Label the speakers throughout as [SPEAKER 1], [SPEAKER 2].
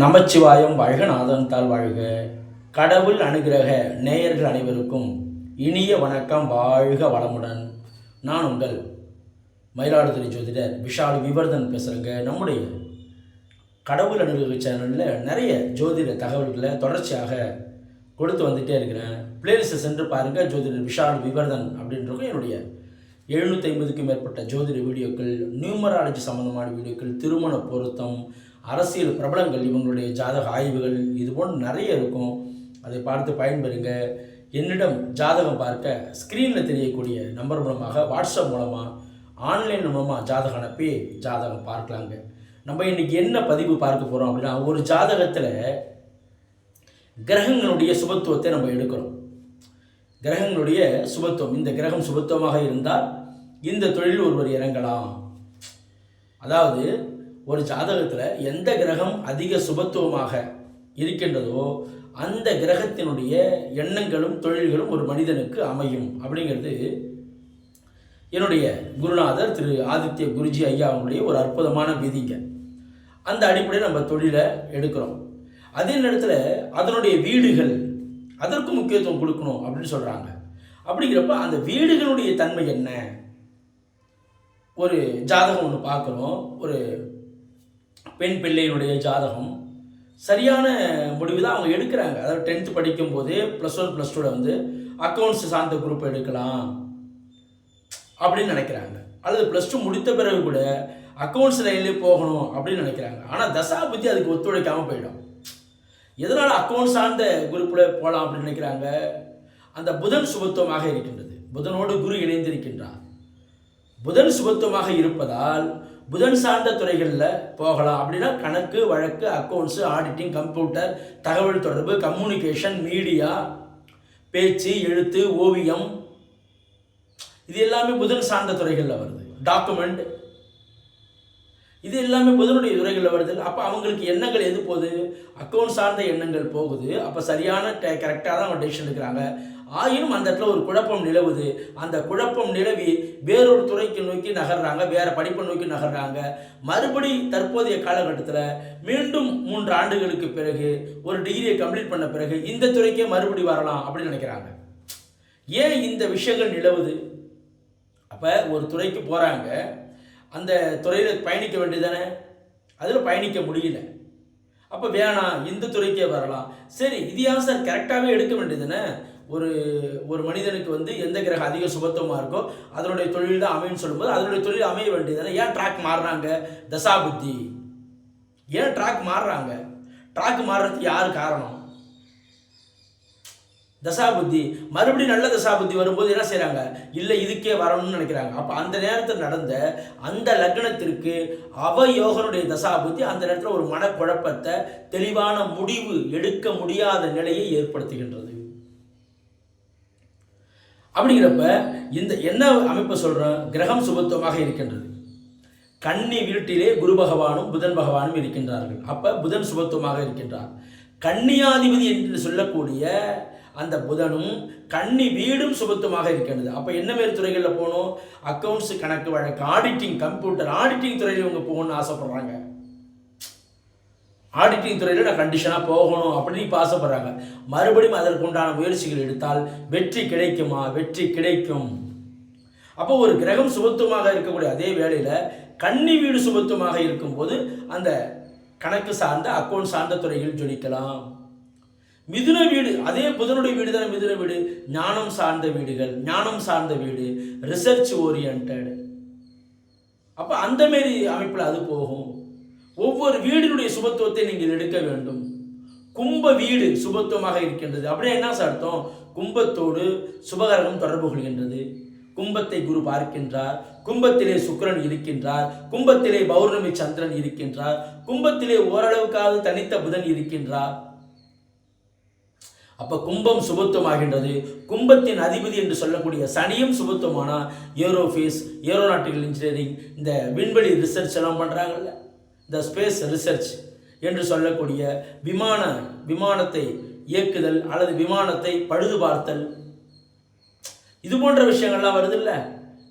[SPEAKER 1] நமச்சிவாயம் வாழ்க நாதன்தால் வாழ்க. கடவுள் அனுகிரக நேயர்கள் அனைவருக்கும் இனிய வணக்கம். வாழ்க வளமுடன். நான் உங்கள் மயிலாடுதுறை ஜோதிடர் விஷால் விவர்தன் பேசுகிறேங்க நம்முடைய கடவுள் அனுகிரக சேனலில் நிறைய ஜோதிட தகவல்களை தொடர்ச்சியாக கொடுத்து வந்துட்டே இருக்கிறேன். பிளேலிஸ்ட்டை சென்று பாருங்கள் ஜோதிடர் விஷால் விவர்தன் அப்படின்றவங்க என்னுடைய எழுநூற்றி ஐம்பதுக்கும் மேற்பட்ட ஜோதிட வீடியோக்கள் நியூமராலஜி சம்மந்தமான வீடியோக்கள் திருமண பொருத்தம் அரசியல் பிரபலங்கள் இவங்களுடைய ஜாதக ஆய்வுகள் இது போன்று நிறைய இருக்கும். அதை பார்த்து பயன்பெறுங்க. என்னிடம் ஜாதகம் பார்க்க ஸ்க்ரீனில் தெரியக்கூடிய நம்பர் மூலமாக வாட்ஸ்அப் மூலமாக ஆன்லைன் மூலமாக ஜாதகம் அனுப்பி ஜாதகம் பார்க்கலாங்க. நம்ம இன்றைக்கி என்ன பதிவு பார்க்க போகிறோம் அப்படின்னா ஒரு ஜாதகத்தில் கிரகங்களுடைய சுபத்துவத்தை நம்ம எடுக்கிறோம் கிரகங்களுடைய சுபத்துவம் இந்த கிரகம் சுபத்துவமாக இருந்தால் இந்த தொழில் ஒருவர் இறங்கலாம். அதாவது ஒரு ஜாதகத்தில் எந்த கிரகம் அதிக சுபத்துவமாக இருக்கின்றதோ அந்த கிரகத்தினுடைய எண்ணங்களும் தொழில்களும் ஒரு மனிதனுக்கு அமையும் அப்படிங்கிறது என்னுடைய குருநாதர் திரு ஆதித்ய குருஜி ஐயா அவங்களுடைய ஒரு அற்புதமான விதிங்க. அந்த அடிப்படையில் நம்ம தொழிலை எடுக்கிறோம். அதே நேரத்தில் அதனுடைய வீடுகள் அதற்கு முக்கியத்துவம் கொடுக்கணும் அப்படின்னு சொல்கிறாங்க அப்படிங்கிறப்ப அந்த வீடுகளுடைய தன்மை என்ன? ஒரு ஜாதகம் ஒன்று பார்க்குறோம். ஒரு பெண் பிள்ளையினுடைய ஜாதகம் சரியான முடிவு தான் அவங்க எடுக்கிறாங்க. அதாவது டென்த்து படிக்கும்போது ப்ளஸ் ஒன் ப்ளஸ் டூவில் வந்து அக்கௌண்ட்ஸ் சார்ந்த குரூப் எடுக்கலாம் அப்படின்னு நினைக்கிறாங்க. அல்லது ப்ளஸ் டூ முடித்த பிறகு கூட அக்கௌண்ட்ஸ் லைன்லேயே போகணும் அப்படின்னு நினைக்கிறாங்க. ஆனால் தசா புத்தி அதுக்கு ஒத்துழைக்காமல் போயிடும். எதனால் அக்கௌண்ட் சார்ந்த குரூப்பில் போகலாம் அப்படின்னு நினைக்கிறாங்க? அந்த புதன் சுபத்துவமாக இருக்கின்றது. புதனோடு குரு இணைந்திருக்கின்றார். புதன் சுபத்துவமாக இருப்பதால் புதன் சார்ந்த துறைகளில் போகலாம். அப்படின்னா கணக்கு வழக்கு அக்கௌண்ட்ஸு ஆடிட்டிங் கம்ப்யூட்டர் தகவல் தொடர்பு கம்யூனிகேஷன் மீடியா பேச்சு எழுத்து ஓவியம். இது எல்லாமே புதன் சார்ந்த துறைகளில் வருது. டாக்குமெண்ட் இது எல்லாமே புதனுடைய துறைகளில் வருது. அப்போ அவங்களுக்கு எண்ணங்கள் எது போகுது? அக்கௌண்ட் சார்ந்த எண்ணங்கள் போகுது. அப்போ சரியான டே கரெக்டாக தான் அவங்க டெசிஷன் எடுக்கிறாங்க. ஆயினும் அந்த இடத்துல ஒரு குழப்பம் நிலவுது. அந்த குழப்பம் நிலவி வேறொரு துறைக்கு நோக்கி நகர்றாங்க. வேற படிப்பை நோக்கி நகர்றாங்க. மறுபடி தற்போதைய காலகட்டத்தில் மீண்டும் மூன்று ஆண்டுகளுக்கு பிறகு ஒரு டிகிரியை கம்ப்ளீட் பண்ண பிறகு இந்த துறைக்கே மறுபடி வரலாம் அப்படின்னு நினைக்கிறாங்க. ஏன் இந்த விஷயங்கள் நிலவுது? அப்போ ஒரு துறைக்கு போகிறாங்க அந்த துறையில் பயணிக்க வேண்டியதானே அதில் பயணிக்க முடியல. அப்போ வேணாம் இந்த துறைக்கே வரலாம். சரி இது ஏன் சார் கரெக்டாகவே எடுக்க வேண்டியதுதானே? ஒரு ஒரு மனிதனுக்கு வந்து எந்த கிரகம் அதிக சுபத்துவமாக இருக்கோ அதனுடைய தொழில் தான் அமைன்னு சொல்லும்போது அதனுடைய தொழில் அமைய வேண்டியதானே ஏன் ட்ராக் மாறுறாங்க? தசாபுத்தி. ஏன் ட்ராக் மாறுறாங்க? ட்ராக் மாறுறதுக்கு யார் காரணம்? தசாபுத்தி. மறுபடியும் நல்ல தசாபுத்தி வரும்போது என்ன செய்கிறாங்க இல்லை இதுக்கே வரணும்னு நினைக்கிறாங்க. அப்போ அந்த நேரத்தில் நடந்த அந்த லக்னத்திற்கு அவயோகனுடைய தசாபுத்தி அந்த நேரத்தில் ஒரு மனக்குழப்பத்தை தெளிவான முடிவு எடுக்க முடியாத நிலையை ஏற்படுத்துகின்றது. அப்படிங்கிறப்ப இந்த என்ன அமைப்பை சொல்கிறோம் கிரகம் சுபத்துவமாக இருக்கின்றது. கன்னி வீட்டிலே குரு பகவானும் புதன் பகவானும் இருக்கின்றார்கள். அப்போ புதன் சுபத்துவமாக இருக்கின்றார். கன்னியாதிபதி என்று சொல்லக்கூடிய அந்த புதனும் கன்னி வீடும் சுபத்துமாக இருக்கிறது அப்போ என்ன மாரி துறைகளில் போகணும்? அக்கௌண்ட்ஸ் கணக்கு வழக்கு ஆடிட்டிங் கம்ப்யூட்டர் ஆடிட்டிங் துறையில் இவங்க போகணும்னு ஆசைப்படுறாங்க. ஆடிட்டிங் துறையில் நான் கண்டிஷனாக போகணும் அப்படின்னு இப்போ ஆசைப்படுறாங்க. மறுபடியும் அதற்கு உண்டான முயற்சிகள் எடுத்தால் வெற்றி கிடைக்குமா? வெற்றி கிடைக்கும். அப்போ ஒரு கிரகம் சுபத்துவமாக இருக்கக்கூடிய அதே வேளையில் கன்னி வீடு சுபத்துவமாக இருக்கும்போது அந்த கணக்கு சார்ந்த அக்கௌண்ட் சார்ந்த துறைகள் ஜொலிக்கலாம். மிதுன வீடு அதே புதனுடைய வீடு தானே மிதுன வீடு? ஞானம் சார்ந்த வீடுகள் ஞானம் சார்ந்த வீடு ரிசர்ச் ஓரியன்ட் அப்போ அந்த மாரி அமைப்பில் அது போகும். ஒவ்வொரு வீடினுடைய சுபத்துவத்தை நீங்கள் எடுக்க வேண்டும். கும்ப வீடு சுபத்துவமாக இருக்கின்றது. அப்படியே என்ன சார் அர்த்தம்? கும்பத்தோடு சுபகரகம் தொடர்பு கொள்கின்றது. கும்பத்தை குரு பார்க்கின்றார். கும்பத்திலே சுக்கரன் இருக்கின்றார். கும்பத்திலே பௌர்ணமி சந்திரன் இருக்கின்றார். கும்பத்திலே ஓரளவுக்காவது தனித்த புதன் இருக்கின்றார். அப்போ கும்பம் சுபத்துவமாகின்றது. கும்பத்தின் அதிபதி என்று சொல்லக்கூடிய சனியும் சுபத்துவமானால் ஏரோஃபீஸ் ஏரோநாட்டிக்கல் இன்ஜினியரிங் இந்த விண்வெளி ரிசர்ச் எல்லாம் பண்ணுறாங்கல்ல இந்த ஸ்பேஸ் ரிசர்ச் என்று சொல்லக்கூடிய விமான விமானத்தை இயக்குதல் அல்லது விமானத்தை பழுது பார்த்தல் இது போன்ற விஷயங்கள்லாம் வருது இல்லை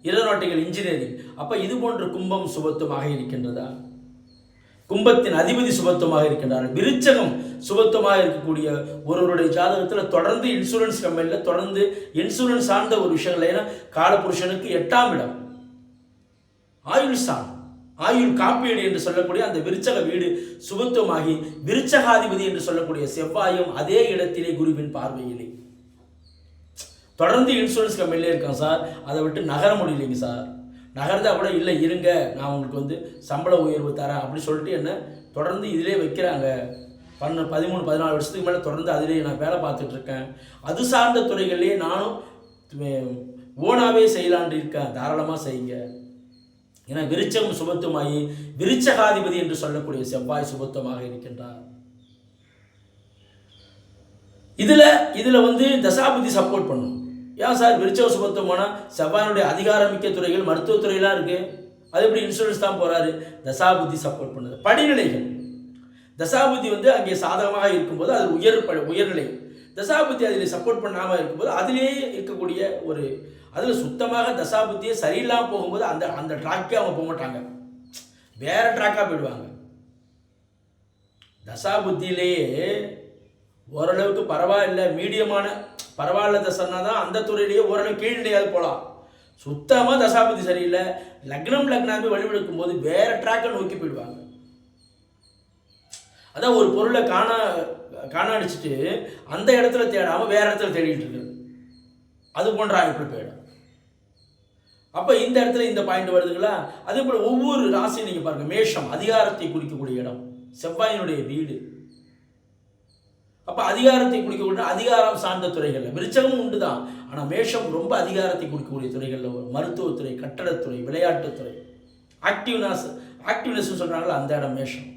[SPEAKER 1] ஏரோநாட்டிக்கல் இன்ஜினியரிங். அப்போ இது போன்ற கும்பம் சுபத்துவமாக இருக்கின்றதா? கும்பத்தின் அதிபதி சுபத்துவமாக இருக்கின்றார் விருச்சகம் சுபத்துவமாக இருக்கக்கூடிய ஒருவருடைய ஜாதகத்தில் தொடர்ந்து இன்சூரன்ஸ் கம்பெனியில் தொடர்ந்து இன்சூரன்ஸ் சார்ந்த ஒரு விஷயங்கள். ஏன்னா காலபுருஷனுக்கு எட்டாம் இடம். ஆயுள் சாணம் ஆயுள் காப்பீடு என்று சொல்லக்கூடிய அந்த விருச்சக வீடு சுபத்துவமாகி விருச்சகாதிபதி என்று சொல்லக்கூடிய செவ்வாயும் அதே இடத்திலே குருவின் பார்வையிலே. தொடர்ந்து இன்சூரன்ஸ் கம்பெனிலே இருக்கான் சார். அதை விட்டு நகர முடியலைங்க சார். நகர்ந்தா கூட இல்லை இருங்க நான் உங்களுக்கு வந்து சம்பள உயர்வு தரேன் அப்படி சொல்லிட்டு என்ன தொடர்ந்து இதிலே வைக்கிறாங்க. பன்ன பதிமூணு பதினாலு வருஷத்துக்கு மேலே தொடர்ந்து அதிலே நான் வேலை பார்த்துட்டு இருக்கேன் அது சார்ந்த துறைகள்லேயே நானும் ஓனாகவே செய்யலான்னு இருக்கேன் தாராளமாக செய்யுங்க. ஏன்னா விருச்சம் சுபத்துவமாகி விருச்சகாதிபதி என்று சொல்லக்கூடிய செவ்வாய் சுபத்துவமாக இருக்கின்றார். இதில் இதில் வந்து தசாபதி சப்போர்ட் பண்ணும். ஏன் சார் விருச்சக போனால் செவ்வாயினுடைய அதிகாரமிக்க துறைகள் மருத்துவத்துறையெல்லாம் இருக்குது அது எப்படி இன்சூரன்ஸ் தான் போகிறாரு தசாபுத்தி சப்போர்ட் பண்ணுது. படிநிலைகள். தசாபுத்தி வந்து அங்கே சாதகமாக இருக்கும்போது அது உயர் ப- உயர்நிலை. தசாபுத்தி அதில் சப்போர்ட் பண்ணாமல் இருக்கும்போது அதிலேயே இருக்கக்கூடிய ஒரு அதில் சுத்தமாக தசாபுத்தியே சரியில்லாமல் போகும்போது அந்த அந்த ட்ராக்கே அவங்க போக மாட்டாங்க. வேற ட்ராக்காக போயிடுவாங்க. தசாபுத்தியிலேயே ஓரளவுக்கு பரவாயில்லை மீடியமான பரவாயில்ல தசன்னா தான் அந்த துறையிலேயே ஓரளவு கீழ்நிலையாவது போகலாம். சுத்தமாக தசாபதி சரியில்லை. லக்னம் லக்னாமே வழிவெடுக்கும் போது வேற ட்ராக்கை நோக்கி போயிடுவாங்க. அதான் ஒரு பொருளை காணா காணாடிச்சுட்டு அந்த இடத்துல தேடாமல் வேற இடத்துல தேடிட்டு இருக்கு. அது போன்ற அமைப்பு போயிடும். அப்போ இந்த இடத்துல இந்த பாயிண்ட் வருதுங்களா? அதே போல் ஒவ்வொரு ராசியும் நீங்கள் பாருங்க. மேஷம் அதிகாரத்தை குறிக்கக்கூடிய இடம். செவ்வாயினுடைய வீடு. அப்போ அதிகாரத்தை குறிக்கக்கூடிய அதிகாரம் சார்ந்த துறைகளில். விருச்சகமும் உண்டு தான் ஆனால் மேஷம் ரொம்ப அதிகாரத்தை குறிக்கக்கூடிய துறைகளில் ஒரு மருத்துவத்துறை கட்டடத்துறை விளையாட்டுத்துறை. ஆக்டிவ்னஸ் ஆக்டிவ்னஸ் சொல்கிறாங்களா அந்த இடம் மேஷம்.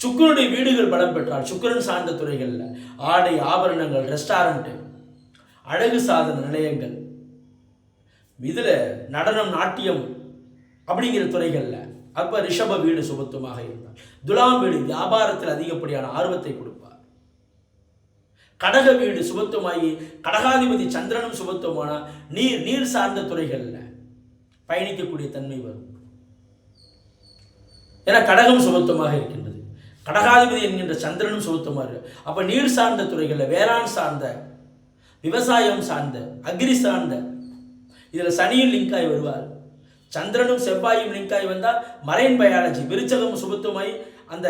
[SPEAKER 1] சுக்கரனுடைய வீடுகள் பலம் பெற்றால் சுக்கிரன் சார்ந்த துறைகளில் ஆடை ஆபரணங்கள் ரெஸ்டாரண்ட்டு அழகு சாதன நிலையங்கள் இதில் நடனம் நாட்டியம் அப்படிங்கிற துறைகளில் அப்போ ரிஷப வீடு சுபத்துவமாக இருந்தார். துலாம் வீடு வியாபாரத்தில் அதிகப்படியான ஆர்வத்தை கொடுக்கும். கடக வீடு சுபத்துவமாகி கடகாதிபதி சந்திரனும் சுபத்துவமானா நீர் நீர் சார்ந்த துறைகளில் பயணிக்கக்கூடிய தன்மை வரும். ஏன்னா கடகம் சுபத்துவமாக இருக்கின்றது. கடகாதிபதி என்கின்ற சந்திரனும் சுபத்துவமாக இருக்கு. அப்போ நீர் சார்ந்த துறைகளில் வேளாண் சார்ந்த விவசாயம் சார்ந்த அக்ரி சார்ந்த இதில் சனியும் லிங்க் வருவார். சந்திரனும் செவ்வாயும் லிங்க் வந்தால் மரைன் பயாலஜி விருச்சகம் சுபத்துவமாய் அந்த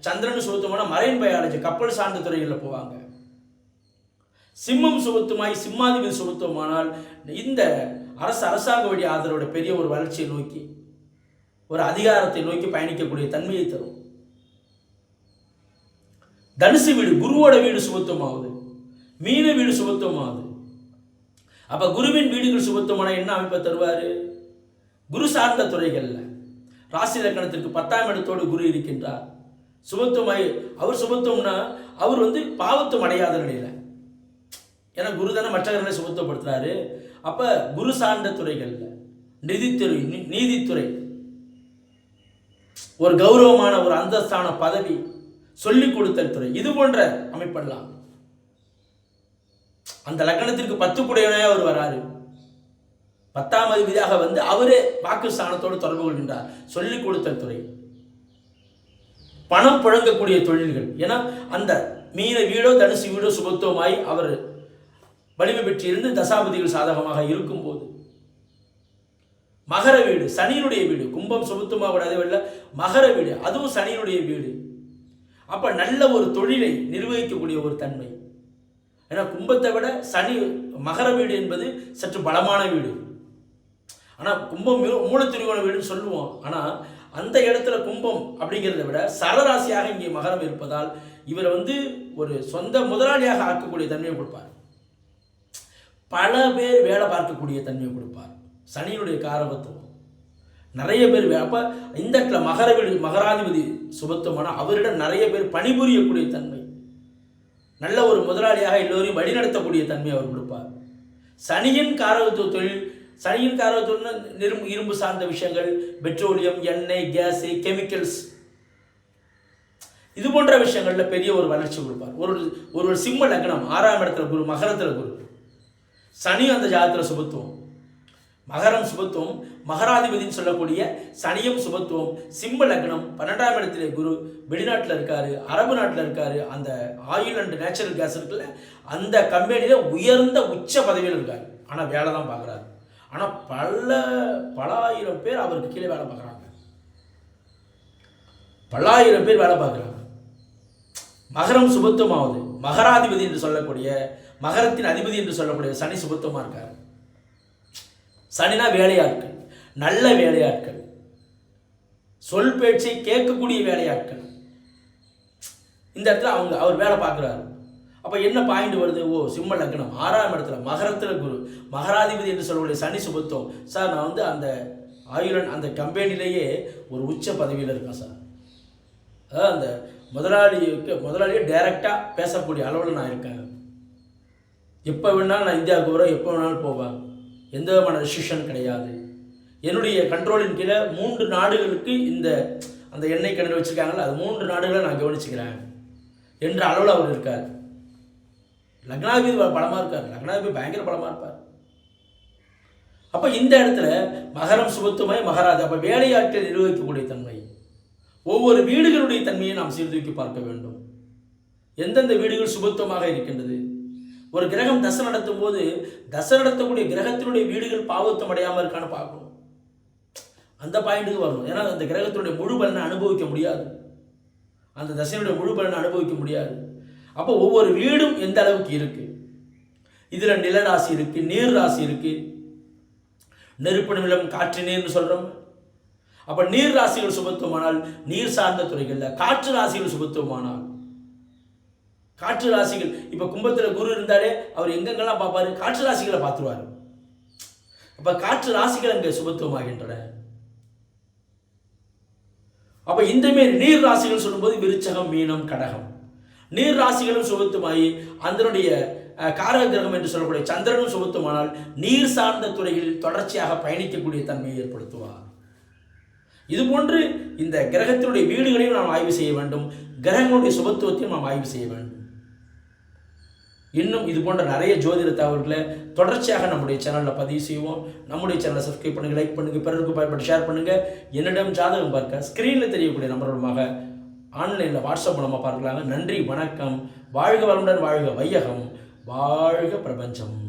[SPEAKER 1] சந்திரனும் சுபத்துவமான மரைன் பயாலஜி கப்பல் சார்ந்த துறைகளில் போவாங்க. சிம்மம் சுபத்துமாய் சிம்மாதிபதி சுபத்துவமானால் இந்த அரசு அரசாங்க வழி ஆதரவோட பெரிய ஒரு வளர்ச்சியை நோக்கி ஒரு அதிகாரத்தை நோக்கி பயணிக்கக்கூடிய தன்மையை தரும். தனுசு வீடு குருவோட வீடு சுபத்துவமாகுது மீன வீடு சுபத்துவமாகுது அப்ப குருவின் வீடுகள் சுபத்துவமான என்ன அமைப்பை தருவார்? குரு சார்ந்த துறைகளில். ராசி லக்கணத்திற்கு பத்தாம் இடத்தோடு குரு இருக்கின்றார். சுபத்துவமாய் அவர் சுபத்துவம்னா அவர் வந்து பாவத்துவம் அடையாத நிலையில். ஏன்னா குரு தானே மற்றவர்களை கிரகங்களை அப்போ அப்ப குரு சார்ந்த துறைகள்ல நிதித்துறை நீதித்துறை. ஒரு கௌரவமான ஒரு அந்தஸ்தான பதவி சொல்லிக் கொடுத்தல் துறை. இது போன்ற அமைப்படலாம் அந்த லக்கணத்திற்கு பத்து குடையனாக அவர் வராரு. பத்தாம் அதிபதியாக வந்து அவரே வாக்கு ஸ்தானத்தோடு தொடர்பு கொள்கின்றார். சொல்லிக் கொடுத்தல் துறை. பணம் புழங்கக்கூடிய தொழில்கள். ஏன்னா அந்த மீன வீடோ தனுசு வீடோ சுபத்துவமாய் அவர் வலிமை பெற்றிருந்து தசாபதிகள் சாதகமாக இருக்கும்போது. மகர வீடு சனியினுடைய வீடு. கும்பம் சுமத்துமா விடாத வெள்ள மகர வீடு. அதுவும் சனியினுடைய வீடு. அப்ப நல்ல ஒரு தொழிலை நிர்வகிக்கக்கூடிய ஒரு தன்மை. ஏன்னா கும்பத்தை விட சனி மகர வீடு என்பது சற்று பலமான வீடு. ஆனால் கும்பம் மூ- மூலத்திரிகோண வீடுன்னு சொல்லுவோம். ஆனால் அந்த இடத்துல கும்பம் அப்படிங்கிறத விட சரராசியாக இங்கே மகரம் இருப்பதால் இவர் வந்து ஒரு சொந்த முதலாளியாக ஆக்கக்கூடிய தன்மையை கொடுப்பார். பல பேர் வேலை பார்க்கக்கூடிய தன்மையை கொடுப்பார். சனியினுடைய காரகத்துவம். நிறைய பேர் அப்போ இந்த இடத்துல மகர மகராதிபதி சுபத்துவமான அவரிடம் நிறைய பேர் பணிபுரியக்கூடிய தன்மை. நல்ல ஒரு முதலாளியாக எல்லோரையும் வழிநடத்தக்கூடிய தன்மை அவர் கொடுப்பார். சனியின் காரகத்துவ தொழில் சனியின் காரகத்துவம்னா இரும்பு இரும்பு சார்ந்த விஷயங்கள் பெட்ரோலியம் எண்ணெய் கேஸு கெமிக்கல்ஸ். இது போன்ற விஷயங்களில் பெரிய ஒரு வளர்ச்சி கொடுப்பார். ஒரு ஒரு ஒரு சிம்ம லக்னம் ஆறாம் இடத்துல குரு மகரத்தில் குரு. சனி அந்த ஜாதத்துல சுபத்துவம். மகரம் சுபத்துவம் மகராதிபதினு சொல்லக்கூடிய சனியும் சுபத்துவம் சிம்ம லக்னம் பன்னெண்டாம் இடத்துல குரு வெளிநாட்டில் இருக்காரு அரபு நாட்டில் இருக்காரு அந்த ஆயில் அண்ட் நேச்சுரல் கேஸ் இருக்குல்ல அந்த கம்பெனியில் உயர்ந்த உச்ச பதவியில் இருக்காரு. ஆனால் வேலை தான் பார்க்குறாரு ஆனால் பல பல ஆயிரம் பேர் அவருக்கு கீழே வேலை பார்க்குறாங்க பல்லாயிரம் பேர் வேலை பார்க்குறாங்க மகரம் சுபத்துவமாவது மகராதிபதி என்று சொல்லக்கூடிய மகரத்தின் அதிபதி என்று சொல்லக்கூடிய சனி சுபத்துவமாக இருக்கார். சனினா வேலையாட்கள் நல்ல வேலையாட்கள் சொல் பேச்சை கேட்கக்கூடிய வேலையாட்கள். இந்த இடத்துல அவங்க அவர் வேலை பார்க்குறாரு. அப்போ என்ன பாயிண்ட் வருது? ஓ சிம்ம லக்னம். ஆறாம் இடத்துல மகரத்தில் குரு மகராதிபதி என்று சொல்லக்கூடிய சனி சுபத்துவம். சார் நான் வந்து அந்த ஆயுரன் அந்த கம்பெனிலேயே ஒரு உச்ச பதவியில் இருக்கேன் சார். அதாவது அந்த முதலாளிக்கு முதலாளியை டைரெக்டாக பேசக்கூடிய அளவில் நான் இருக்கேன். எப்போ வேணாலும் நான் இந்தியாவுக்கு வரேன் எப்போ வேணாலும் போவேன். எந்த விதமான ரெஸ்ட்ரிக்ஷன் கிடையாது. என்னுடைய கண்ட்ரோலின் கீழே மூன்று நாடுகளுக்கு இந்த அந்த எண்ணெய் கிணறு வச்சுருக்காங்களா அது மூன்று நாடுகளை நான் கவனிச்சுக்கிறேன். என்ற அளவில் அவர் இருக்கார். லக்னாதிபதி பலமாக இருக்கார். லக்னாதிபதி பயங்கர பலமாக இருப்பார். அப்போ இந்த இடத்துல மகரம் சுபத்துமை மகராஜா. அப்போ வேலையாட்கள் நிர்வகிக்கக்கூடிய தன்மை. ஒவ்வொரு வீடுகளுடைய தன்மையை நாம் சீர்தூக்கி பார்க்க வேண்டும். எந்தெந்த வீடுகள் சுபத்துவமாக இருக்கின்றது? ஒரு கிரகம் தசை நடத்தும் போது தசை நடத்தக்கூடிய கிரகத்தினுடைய வீடுகள் பாவத்தம் அடையாமல் இருக்கான்னு பார்க்கணும். அந்த பாயிண்ட்டுக்கு வரணும். ஏன்னா அந்த கிரகத்தினுடைய முழு பலனை அனுபவிக்க முடியாது. அந்த தசையினுடைய முழு பலனை அனுபவிக்க முடியாது. அப்போ ஒவ்வொரு வீடும் எந்த அளவுக்கு இருக்கு? இதில் நிலராசி இருக்கு நீர் ராசி இருக்கு. நெருப்பு நிலம் காற்று நீர்னு சொல்கிறோம் அப்போ நீர் ராசிகள் சுபத்துவமானால் நீர் சார்ந்த துறைகளில் காற்று ராசிகள் சுபத்துவமானால் காற்று ராசிகள். இப்போ கும்பத்தில் குரு இருந்தாலே அவர் எங்கெங்கெல்லாம் பார்ப்பாரு? காற்று ராசிகளை பார்த்துருவார். அப்போ காற்று ராசிகள் அங்கே சுபத்துவமாகின்றன. அப்போ இந்த நீர் ராசிகள் சொல்லும்போது விருச்சகம் மீனம் கடகம். நீர் ராசிகளும் சுபத்துமாயி அதனுடைய காரக கிரகம் என்று சொல்லக்கூடிய சந்திரனும் சுபத்துமானால் நீர் சார்ந்த துறைகளில் தொடர்ச்சியாக பயணிக்கக்கூடிய தன்மையை ஏற்படுத்துவார். இது போன்று இந்த கிரகத்தினுடைய வீடுகளையும் நாம் ஆய்வு செய்ய வேண்டும். கிரகங்களுடைய சுபத்துவத்தையும் நாம் ஆய்வு செய்ய வேண்டும். இன்னும் இது போன்ற நிறைய ஜோதிட தகவல்களை தொடர்ச்சியாக நம்முடைய சேனலில் பதிவு செய்வோம். நம்முடைய சேனலை சப்ஸ்கிரைப் பண்ணுங்கள் லைக் பண்ணுங்கள் பிறருக்கு பயன்பட்டு ஷேர் பண்ணுங்கள் என்னிடம் ஜாதகம் பார்க்க ஸ்க்ரீனில் தெரியக்கூடிய நம்பர் மூலமாக ஆன்லைனில் வாட்ஸ்அப் மூலமாக பார்க்கலாங்க. நன்றி வணக்கம். வாழ்க வளமுடன் வாழ்க வையகம். வாழ்க பிரபஞ்சம்.